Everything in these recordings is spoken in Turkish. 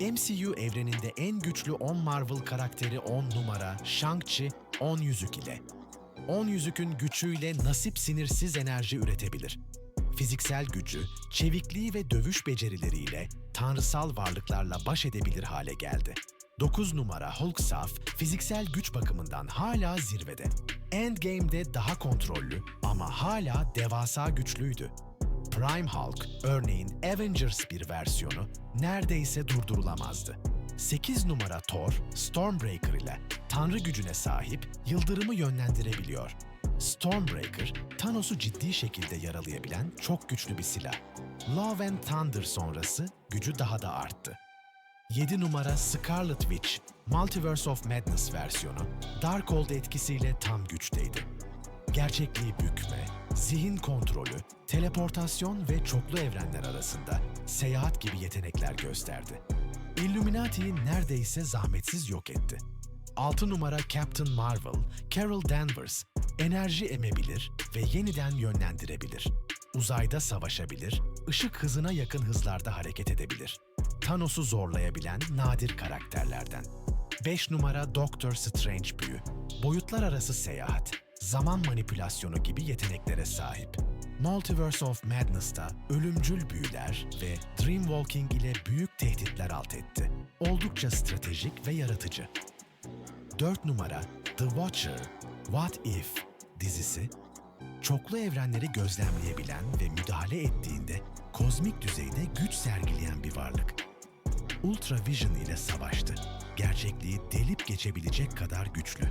MCU evreninde en güçlü 10 Marvel karakteri 10 numara Shang-Chi 10 yüzük ile. 10 yüzükün gücüyle nasip sinirsiz enerji üretebilir. Fiziksel gücü, çevikliği ve dövüş becerileriyle tanrısal varlıklarla baş edebilir hale geldi. 9 numara Hulk saf, fiziksel güç bakımından hala zirvede. Endgame'de daha kontrollü ama hala devasa güçlüydü. Prime Hulk, örneğin Avengers bir versiyonu, neredeyse durdurulamazdı. 8 numara Thor, Stormbreaker ile tanrı gücüne sahip yıldırımı yönlendirebiliyor. Stormbreaker, Thanos'u ciddi şekilde yaralayabilen çok güçlü bir silah. Love and Thunder sonrası gücü daha da arttı. 7 numara Scarlet Witch, Multiverse of Madness versiyonu, Darkhold etkisiyle tam güçteydi. Gerçekliği bükme, zihin kontrolü, teleportasyon ve çoklu evrenler arasında seyahat gibi yetenekler gösterdi. Illuminati'yi neredeyse zahmetsiz yok etti. 6 numara Captain Marvel, Carol Danvers, enerji emebilir ve yeniden yönlendirebilir. Uzayda savaşabilir, ışık hızına yakın hızlarda hareket edebilir. Thanos'u zorlayabilen nadir karakterlerden. 5 numara Doctor Strange büyü, boyutlar arası seyahat, zaman manipülasyonu gibi yeteneklere sahip. Multiverse of Madness'ta ölümcül büyüler ve Dreamwalking ile büyük tehditler alt etti. Oldukça stratejik ve yaratıcı. 4 numara The Watcher, What If dizisi, çoklu evrenleri gözlemleyebilen ve müdahale ettiğinde kozmik düzeyde güç sergileyen bir varlık. Ultra Vision ile savaştı. Gerçekliği delip geçebilecek kadar güçlü.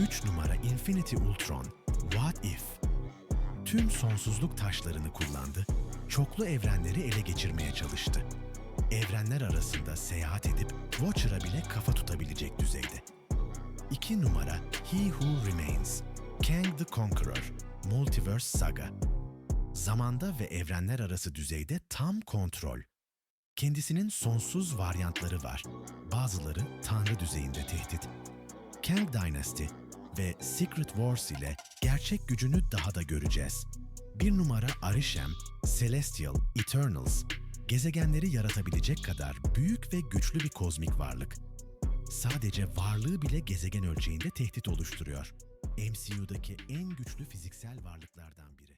3 numara Infinity Ultron, What If? Tüm sonsuzluk taşlarını kullandı, çoklu evrenleri ele geçirmeye çalıştı. Evrenler arasında seyahat edip Watcher'a bile kafa tutabilecek düzeyde. 2 numara He Who Remains, Kang the Conqueror, Multiverse Saga. Zamanda ve evrenler arası düzeyde tam kontrol. Kendisinin sonsuz varyantları var. Bazıları tanrı düzeyinde tehdit. Kang Dynasty ve Secret Wars ile gerçek gücünü daha da göreceğiz. Bir numara Arishem, Celestial, Eternals, gezegenleri yaratabilecek kadar büyük ve güçlü bir kozmik varlık. Sadece varlığı bile gezegen ölçeğinde tehdit oluşturuyor. MCU'daki en güçlü fiziksel varlıklardan biri.